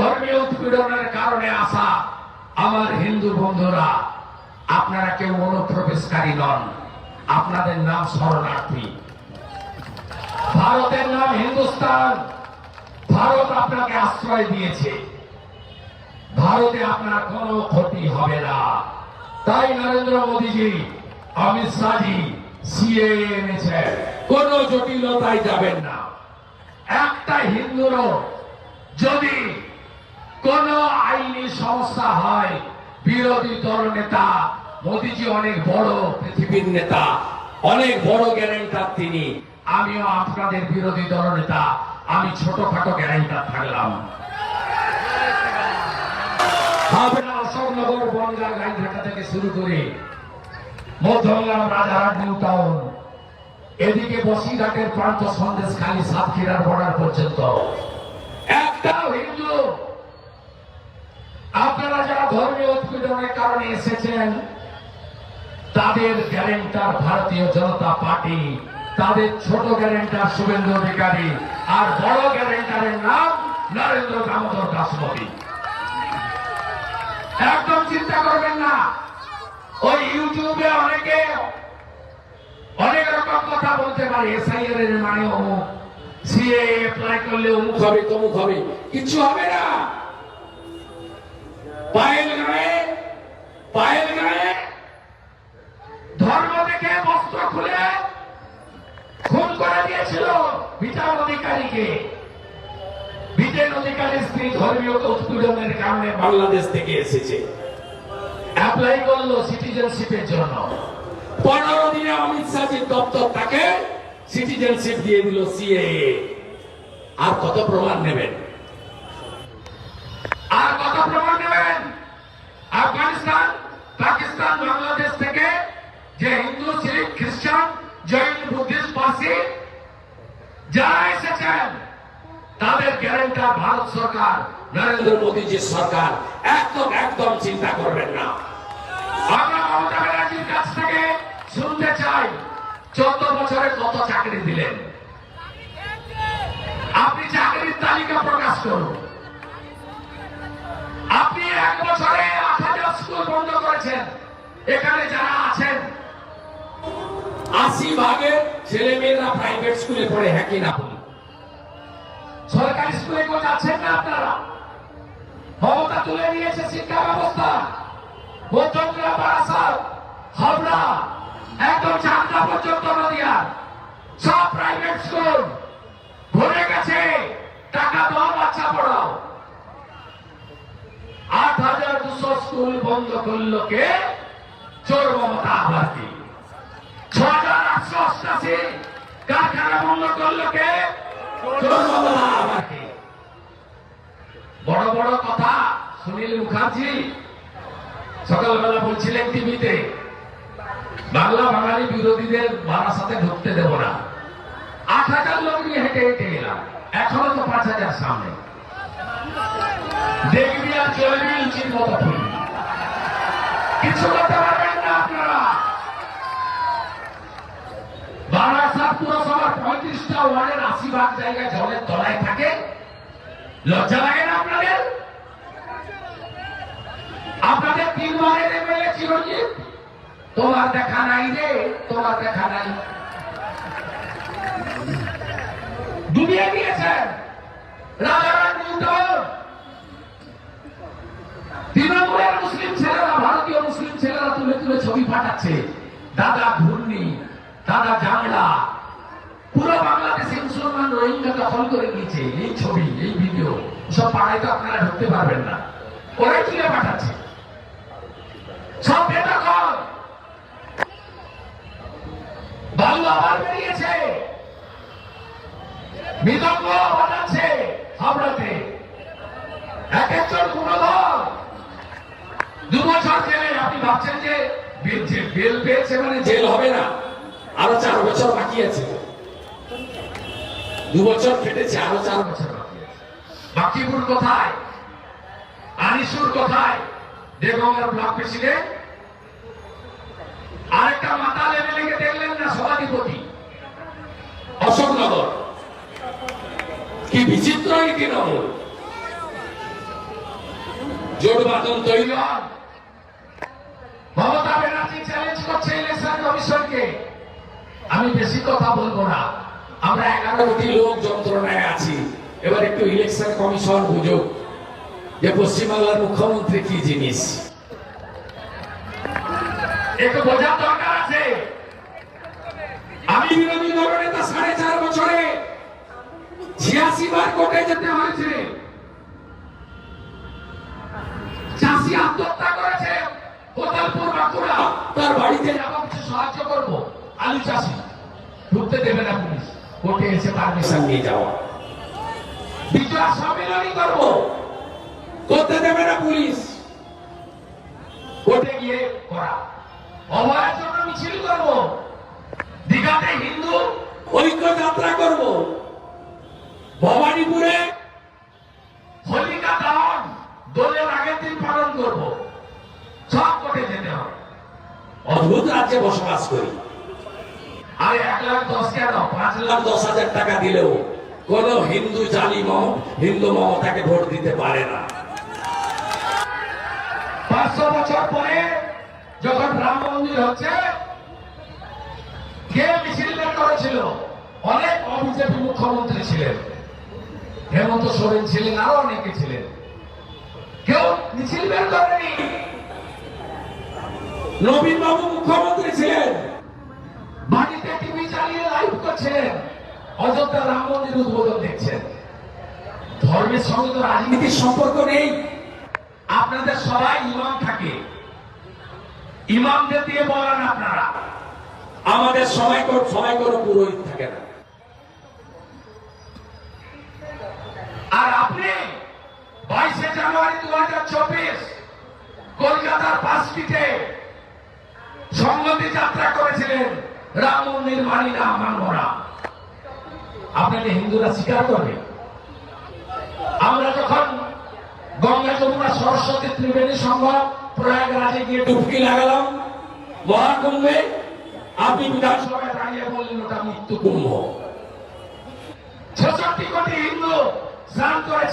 ধর্মীয় উৎপীড়নের কারণে আসা আমার হিন্দু বন্ধুরা, আপনারা কেউ অনুপ্রবেশকারী নন, আপনাদের নাম শরণার্থী। ভারত আপনাকে আশ্রয় দিয়েছে। ভারতে আপনার কোনো ক্ষতি হবে না। তাই নরেন্দ্র মোদীজি, অমিত শাহজি সিএ এনেছে। কোন জটিলতায় যাবেন না। একটা হিন্দুরও যদি কোন আইনি সমস্যা হয়, বিরোধী দল নেতা, মোদীজি অনেক বড় পৃথিবীর নেতা, অনেক বড় গ্যারেন্টার তিনি, আমিও আপনাদের বিরোধী দল নেতা, আমি ছোটখাটো গ্যারেন্টার থাকলাম। অশোকনগর বনগা গাইঘাটা থেকে শুরু করে মধ্যমগ্রাম রাজারহাট নিউ টাউন। এদিকে বসিরহাটের প্রান্ত সন্দেশ খালি সাতক্ষীরার বর্ডার পর্যন্ত। একটাও হিন্দু। আপনারা যারা ধর্মীয় উৎপীড়নের কারণে এসেছেন, তাদের গ্যারেন্টার ভারতীয় জনতা পার্টি, তাদের ছোট গ্যারেন্টার শুভেন্দু অধিকারী আর বড় গ্যারেন্টারের নাম নরেন্দ্র দামোদর দাস মোদী একদম চিন্তা করবেন না। ওই ইউটিউবে অনেকে পারে এসআইআর এর মানে অমুক সিএ অ্যাপ্লাই করলে অমুক হবে, তমুক হবে। কিছু হবে না। পায়েল গায়ে পায়েল গায়ে। ধর্ম দেখে বস্ত্র খুলে খুন করে দিয়েছিল বিটার অধিকারীকে। বিটেন অধিকারী স্ত্রী ধর্মীয় উৎপীড়নের কারণে বাংলাদেশ থেকে এসেছে। অ্যাপ্লাই করল সিটিজেনশিপের জন্য। পনেরো দিনে অমিত শাহজির দপ্তর তাকে সিটিজেনশিপ দিয়ে দিল সিএএ আর কত প্রমাণ নেবেন? আর কত প্রমাণ নেবেন? আফগানিস্তান, পাকিস্তান, বাংলাদেশ থেকে যে হিন্দু, শিখ, খ্রিস্টান, জৈন, বুদ্ধিস্ট, পার্সি যারা এসেছেন, তাদের গ্যারেন্টার ভারত সরকার, নরেন্দ্র মোদীজির সরকার। একদম একদম চিন্তা করবেন না। চোদ্দ বছরে কত চাকরি দিলেন? আপনি চাকরির তালিকা প্রকাশ করুন। আপনি এক বছরে আট হাজার স্কুল বন্ধ করেছেন। এখানে যারা আছেন, আশি ভাগে ছেলে মেয়েরা প্রাইভেট স্কুলে পড়ে হ্যাঁ কি না সরকারি স্কুলে কেউ যাচ্ছেন না আপনারা? মমতা তুলে নিয়েছে শিক্ষা ব্যবস্থা। মধ্যমগ্রাম হাওড়া। একদম চাকরা পর্যন্ত নদিয়া। সব প্রাইভেট স্কুল ভরে গেছে। টাকা দাও, বাচ্চা পড়াও। আট হাজার দুশো স্কুল বন্ধ করল কে? চোর মমতা আবাসী ছ হাজার আটশো অষ্টাশি কারখানা বন্ধ করল কে? চোর মমতা আবাসী বড় বড় কথা, সুনীল মুখার্জি সকালবেলা বলছিলেন টিভিতে বাংলা বাঙালি বিরোধীদের বারাসাতে ঢুকতে দেব না। আট হাজার লোক নিয়ে হেঁটে হেঁটে এলাম। এখনও তো পাঁচ হাজার সামনে। দেখবি আর চলবি মতো কিছু করতে পারবেন না আপনারা? পুরসভার পঁয়ত্রিশটা ওয়ার্ডের আশি ভাগ জায়গায় জলের তলায় থাকে। লজ্জা লাগে না আপনাদের? আপনাদের তিনবারের এমএলএ চিরঞ্জিত তোমার দেখা নাই রে তোমার দেখা নাই। ডুবিয়ে দিয়েছেন তৃণমূলের মুসলিম ছেলেরা, ভারতীয় মুসলিম ছেলেরা তুলে তুলে ছবি পাঠাচ্ছে। দাদা ঘূর্ণি, দাদা জাংলা পুরো বাংলাদেশে মুসলমান রোহিঙ্গা দখল করে নিয়েছে। এই ছবি, এই ভিডিও, সব পাড়ায় তো আপনারা ঢুকতে পারবেন না। ওরাই তুলে পাঠাচ্ছে। সব বেদখল বালু আবার বেরিয়েছে। মৃদঙ্গ বাজাচ্ছে হাওড়াতে। এক একজন গুণধর। দু বছর জেলে আপনি ভাবছেন যে বেল পেয়েছে মানে জেল হবে না। আরও চার বছর বাকি আছে। দু বছর কেটেছে আরও চার বছর বাকি আছে। বাকিপুর কোথায়? আনিসুর কোথায়? দেবগঙ্গার ব্লক প্রেসিডেন্ট? আরেকটা মাতা লেভেলিকে দেখলেন না সভাধিপতি? অশোকনগর কি বিচিত্র এই তৃণমূল জোট তৈরি হন মমতা ব্যানার্জি চ্যালেঞ্জ করছে ইলেকশন কমিশনকে। আমি বেশি কথা বলব না। আমরা এগারো কোটি লোক যন্ত্রণায় আছি। এবার একটু ইলেকশন কমিশন বুঝুক যে পশ্চিমবাংলার মুখ্যমন্ত্রী কি জিনিস? একটু বোঝার দরকার আছে। আমি বিরোধী দলনেতা সাড়ে চার বছরে ছিয়াশি বার কোর্টে যেতে হয়েছে। চাষি আত্মহত্যা করেছে। কোতালপুর বাঁকুড়া, তার বাড়িতে যাব, কিছু সাহায্য করব। আলু চাষি, ঢুকতে দেবে না পুলিশ। কোর্টে এসে পারমিশন নিয়ে যাওয়া। বিজয় সম্মেলনই করব। করতে দেবে না পুলিশ। কোর্টে গিয়ে করা। অভয়ের জন্য মিছিল করব। দীঘাতে হিন্দু ঐক্য যাত্রা করব। ভবানীপুরে হোলিকা দাহন দোলের আগের দিন পালন করব। সব কোটে যেতে হবে। অদ্ভুত রাজ্যে বসবাস করি। আর এক লাখ দশ কেন? পাঁচ লাখ দশ হাজার টাকা দিলেও কোন হিন্দু জালি মম হিন্দু মমতাকে ভোট দিতে পারে না। পাঁচশো বছর পরে রাম মন্দির হচ্ছে কে মিছিল করেছিল অনেক অবিজেপি মুখ্যমন্ত্রী ছিলেন। হেমন্ত সোরেন ছিলেন, আরও অনেকে ছিলেন। কেউ মিছিল বের করেনি। নবীন বাবু মুখ্যমন্ত্রী ছিলেন। বাড়িতে টিভি চালিয়ে লাইভ করছিলেন অযোধ্যা রাম মন্দির উদ্বোধন দেখছেন। ধর্মের সঙ্গে তো রাজনীতির সম্পর্ক নেই। আপনাদের সবাই ইমাম থাকে। ইমামদের দিয়ে বলেন আপনারা? আমাদের সময় কর সময় কোনো পুরোহিত থাকে না। আর আপনি বাইশে জানুয়ারি দু হাজার চব্বিশ কলকাতার পাঁচ ফিটে সংগতি যাত্রা করেছিলেন রাম মন্দির মানি না মানব না আপনাকে হিন্দুরা স্বীকার করবে। আমরা যখন সরস্বতী ত্রিবেণী সংঘ প্রয়াগরাজে গিয়ে ডুবকি লাগালাম। মহাকুম্ভে আপনি বিধানসভায় দাঁড়িয়ে বললেন, ওটা মৃত্যু কুম্ভ ছেষট্টি কোটি হিন্দু স্নান করেছে।